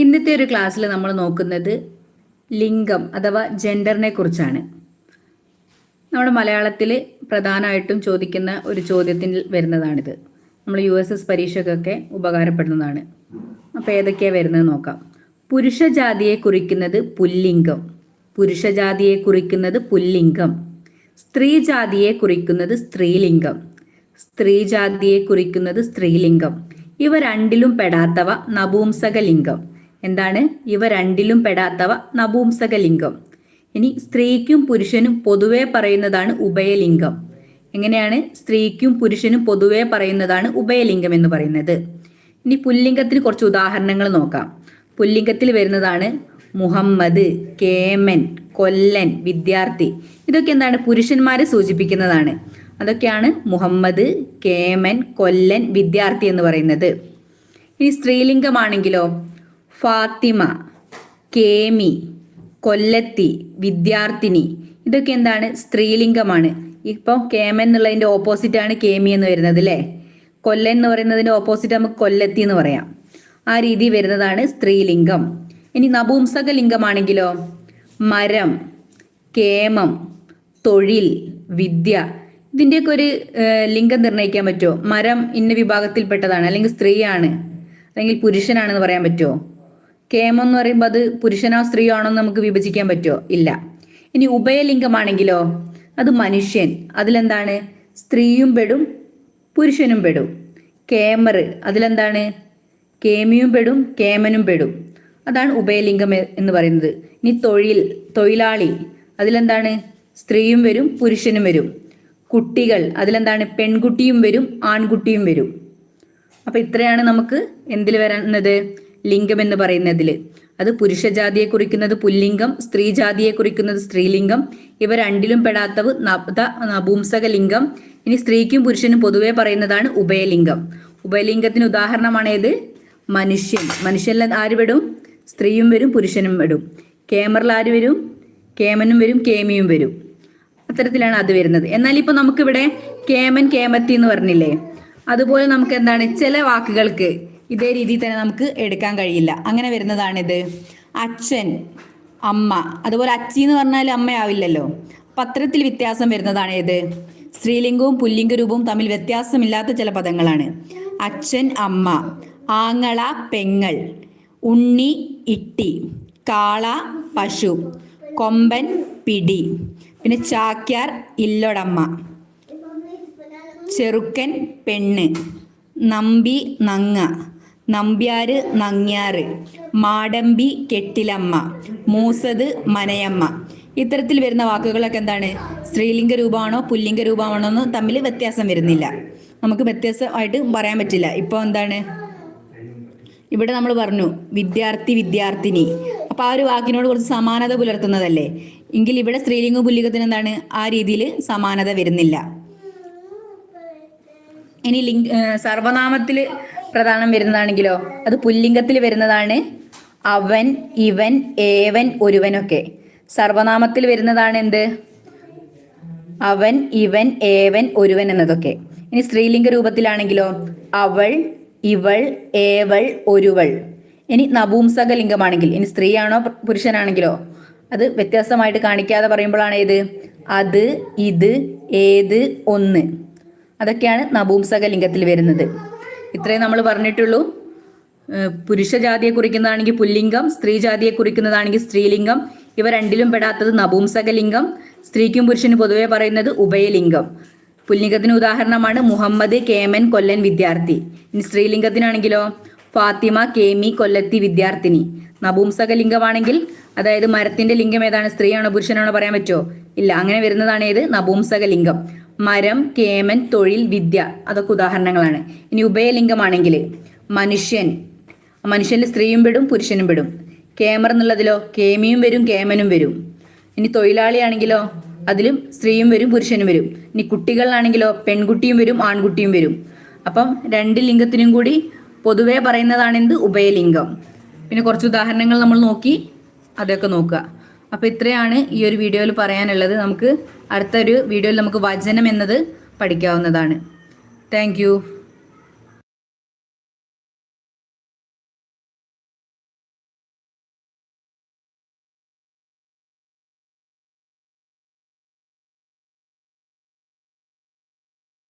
ഇന്നത്തെ ഒരു ക്ലാസ്സിൽ നമ്മൾ നോക്കുന്നത് ലിംഗം അഥവാ ജെൻഡറിനെ കുറിച്ചാണ്. നമ്മുടെ മലയാളത്തിൽ പ്രധാനമായിട്ടും ചോദിക്കുന്ന ഒരു ചോദ്യത്തിൽ വരുന്നതാണിത്. നമ്മൾ യു എസ് എസ് പരീക്ഷയ്ക്കൊക്കെ ഉപകാരപ്പെടുന്നതാണ്. അപ്പോൾ ഏതൊക്കെയാണ് വരുന്നത് നോക്കാം. പുരുഷജാതിയെ കുറിക്കുന്നത് പുല്ലിംഗം. പുരുഷജാതിയെ കുറിക്കുന്നത് പുല്ലിംഗം. സ്ത്രീജാതിയെ കുറിക്കുന്നത് സ്ത്രീലിംഗം. സ്ത്രീജാതിയെ കുറിക്കുന്നത് സ്ത്രീലിംഗം. ഇവ രണ്ടിലും പെടാത്തവ നപുംസകലിംഗം. എന്താണ്? ഇവ രണ്ടിലും പെടാത്തവ നപുംസകലിംഗം. ഇനി സ്ത്രീക്കും പുരുഷനും പൊതുവെ പറയുന്നതാണ് ഉഭയലിംഗം. എങ്ങനെയാണ്? സ്ത്രീക്കും പുരുഷനും പൊതുവെ പറയുന്നതാണ് ഉഭയലിംഗം എന്ന് പറയുന്നത്. ഇനി പുല്ലിംഗത്തിന് കുറച്ച് ഉദാഹരണങ്ങൾ നോക്കാം. പുല്ലിംഗത്തിൽ വരുന്നതാണ് മുഹമ്മദ് കേമൻ കൊല്ലൻ വിദ്യാർത്ഥി. ഇതൊക്കെ എന്താണ്? പുരുഷന്മാരെ സൂചിപ്പിക്കുന്നതാണ്. അതൊക്കെയാണ് മുഹമ്മദ് കേമൻ കൊല്ലൻ വിദ്യാർത്ഥി എന്ന് പറയുന്നത്. ഇനി സ്ത്രീലിംഗമാണെങ്കിലോ? ഫാത്തിമ കേമി കൊല്ലത്തി വിദ്യാർത്ഥിനി. ഇതൊക്കെ എന്താണ്? സ്ത്രീലിംഗമാണ്. ഇപ്പോൾ കേമൻ എന്നുള്ളതിന്റെ ഓപ്പോസിറ്റ് ആണ് കേമി എന്ന് വരുന്നത് അല്ലേ? കൊല്ലൻ എന്ന് പറയുന്നതിന്റെ ഓപ്പോസിറ്റ് നമുക്ക് കൊല്ലത്തി എന്ന് പറയാം. ആ രീതി വരുന്നതാണ് സ്ത്രീലിംഗം. ഇനി നപുംസക ലിംഗമാണെങ്കിലോ മരം കേമം തൊഴിൽ വിദ്യ. ഇതിന്റെയൊക്കെ ഒരു ലിംഗം നിർണയിക്കാൻ പറ്റുമോ? മരം ഇന്ന വിഭാഗത്തിൽപ്പെട്ടതാണ്. അല്ലെങ്കിൽ സ്ത്രീയാണ്. അല്ലെങ്കിൽ പുരുഷനാണെന്ന് പറയാൻ പറ്റുമോ? കേമം എന്ന് പറയുമ്പോൾ അത് പുരുഷനോ സ്ത്രീയോ ആണോ നമുക്ക് വിഭജിക്കാൻ പറ്റുമോ ഇല്ല. ഇനി ഉഭയലിംഗമാണെങ്കിലോ? അത് മനുഷ്യൻ. അതിലെന്താണ്? സ്ത്രീയും പെടും പുരുഷനും പെടും. കേമർ അതിലെന്താണ്? കേമിയും പെടും കേമനും പെടും. അതാണ് ഉഭയലിംഗം എന്ന് പറയുന്നത്. ഇനി തൊഴിൽ തൊഴിലാളി അതിലെന്താണ്? സ്ത്രീയും വരും പുരുഷനും വരും. കുട്ടികൾ അതിലെന്താണ്? പെൺകുട്ടിയും വരും ആൺകുട്ടിയും വരും. അപ്പൊ ഇത്രയാണ് നമുക്ക് എന്തിൽ വരുന്നത് ലിംഗം എന്ന് പറയുന്നതിൽ അത് പുരുഷജാതിയെ കുറിക്കുന്നത് പുല്ലിംഗം സ്ത്രീജാതിയെ കുറിക്കുന്നത് സ്ത്രീലിംഗം ഇവ രണ്ടിലും പെടാത്തവ് നപുംസക ലിംഗം ഇനി സ്ത്രീക്കും പുരുഷനും പൊതുവെ പറയുന്നതാണ് ഉഭയലിംഗം. ഉഭയലിംഗത്തിന് ഉദാഹരണമാണ് ഏത് മനുഷ്യൻ. മനുഷ്യനിൽ ആര് പെടും? സ്ത്രീയും വരും പുരുഷനും വരും കേമറിൽ ആര് വരും? കേമനും വരും കേമിയും വരും. അത്തരത്തിലാണ് അത് വരുന്നത്. എന്നാൽ ഇപ്പൊ നമുക്കിവിടെ കേമൻ കേമത്തി എന്ന് പറഞ്ഞില്ലേ? അതുപോലെ നമുക്ക് എന്താണ് ചില വാക്കുകൾക്ക് ഇതേ രീതിയിൽ തന്നെ നമുക്ക് എടുക്കാൻ കഴിയില്ല. അങ്ങനെ വരുന്നതാണിത്. അച്ഛൻ അമ്മ. അതുപോലെ അച്ചി എന്ന് പറഞ്ഞാൽ അമ്മയാവില്ലല്ലോ. പത്രത്തിൽ വ്യത്യാസം വരുന്നതാണ് ഏത്? സ്ത്രീലിംഗവും പുല്ലിംഗ രൂപവും തമ്മിൽ വ്യത്യാസമില്ലാത്ത ചില പദങ്ങളാണ്. അച്ഛൻ അമ്മ. ആങ്ങള പെങ്ങൾ. ഉണ്ണി ഇട്ടി. കാള പശു. കൊമ്പൻ പിടി. പിന്നെ ചാക്യാർ ഇല്ലൊടമ്മ. ചെറുക്കൻ പെണ്ണ്. നമ്പി നങ്ങ. നമ്പ്യാര് നങ്ങ്യാറ്. മാടമ്പി കെട്ടിലമ്മ. മൂസത് മനയമ്മ. ഇത്തരത്തിൽ വരുന്ന വാക്കുകളൊക്കെ എന്താണ്? സ്ത്രീലിംഗ രൂപമാണോ പുല്ലിംഗ രൂപമാണോ എന്ന് തമ്മിൽ വ്യത്യാസം വരുന്നില്ല. നമുക്ക് വ്യത്യാസമായിട്ട് പറയാൻ പറ്റില്ല. ഇപ്പോൾ എന്താണ്? ഇവിടെ നമ്മൾ പറഞ്ഞു വിദ്യാർത്ഥി വിദ്യാർത്ഥിനി. അപ്പൊ ആ ഒരു വാക്കിനോട് കുറച്ച് സമാനത പുലർത്തുന്നതല്ലേ? എങ്കിൽ ഇവിടെ സ്ത്രീലിംഗ പുല്ലിംഗത്തിന് എന്താണ്? ആ രീതിയിൽ സമാനത വരുന്നില്ല. ഇനി ലിംഗ സർവനാമത്തിൽ പ്രധാനം വരുന്നതാണെങ്കിലോ? അത് പുല്ലിംഗത്തിൽ വരുന്നതാണ്. അവൻ ഇവൻ ഏവൻ ഒരുവനൊക്കെ. സർവനാമത്തിൽ വരുന്നതാണ് എന്ത്? അവൻ ഇവൻ ഏവൻ ഒരുവൻ എന്നതൊക്കെ. ഇനി സ്ത്രീലിംഗ രൂപത്തിലാണെങ്കിലോ? അവൾ ഇവൾ ഏവൾ ഒരുവൾ. ഇനി നപുംസക ലിംഗമാണെങ്കിൽ ഇനി സ്ത്രീയാണോ പുരുഷനാണെങ്കിലോ? അത് വ്യത്യാസമായിട്ട് കാണിക്കാതെ പറയുമ്പോഴാണ് ഏത്? അത് ഇത് ഏത് ഒന്ന്. അതൊക്കെയാണ് നപുംസക ലിംഗത്തിൽ വരുന്നത്. ഇത്രയും നമ്മൾ പറഞ്ഞിട്ടുള്ളൂ. പുരുഷ പുരുഷജാതിയെ കുറിക്കുന്നതാണെങ്കിൽ പുല്ലിംഗം സ്ത്രീ ജാതിയെ കുറിക്കുന്നതാണെങ്കിൽ സ്ത്രീലിംഗം. ഇവ രണ്ടിലും പെടാത്തത് നപുംസകലിംഗം സ്ത്രീക്കും പുരുഷനും പൊതുവെ പറയുന്നത് ഉഭയലിംഗം. പുല്ലിംഗത്തിന് ഉദാഹരണമാണ് മുഹമ്മദ് കേമൻ കൊല്ലൻ വിദ്യാർത്ഥി. ഇനി സ്ത്രീലിംഗത്തിനാണെങ്കിലോ? ഫാത്തിമ കേമി കൊല്ലത്തി വിദ്യാർത്ഥിനി. നപുംസകലിംഗമാണെങ്കിൽ അതായത് മരത്തിന്റെ ലിംഗം ഏതാണ്? സ്ത്രീയാണോ പുരുഷനാണോ പറയാൻ പറ്റുമോ? ഇല്ല അങ്ങനെ വരുന്നതാണ് ഏത്? നപുംസകലിംഗം മരം കേമൻ തൊഴിൽ വിദ്യ അതൊക്കെ ഉദാഹരണങ്ങളാണ്. ഇനി ഉഭയലിംഗമാണെങ്കിൽ മനുഷ്യൻ. മനുഷ്യനിൽ സ്ത്രീയും പെടും പുരുഷനും പെടും. കേമർ എന്നുള്ളതിലോ കേമിയും വരും കേമനും വരും. ഇനി തൊഴിലാളിയാണെങ്കിലോ അതിലും സ്ത്രീയും വരും പുരുഷനും വരും. ഇനി കുട്ടികളിലാണെങ്കിലോ പെൺകുട്ടിയും വരും ആൺകുട്ടിയും വരും. അപ്പം രണ്ട് ലിംഗത്തിനും കൂടി പൊതുവേ പറയുന്നതാണ് എന്ത് ഉഭയലിംഗം. പിന്നെ കുറച്ച് ഉദാഹരണങ്ങൾ നമ്മൾ നോക്കി അതൊക്കെ നോക്കുക. അപ്പോൾ ഇത്രയാണ് ഈ ഒരു വീഡിയോയിൽ പറയാനുള്ളത്. നമുക്ക് അടുത്തൊരു വീഡിയോയിൽ നമുക്ക് വചനം എന്നത് പഠിക്കാവുന്നതാണ്. താങ്ക്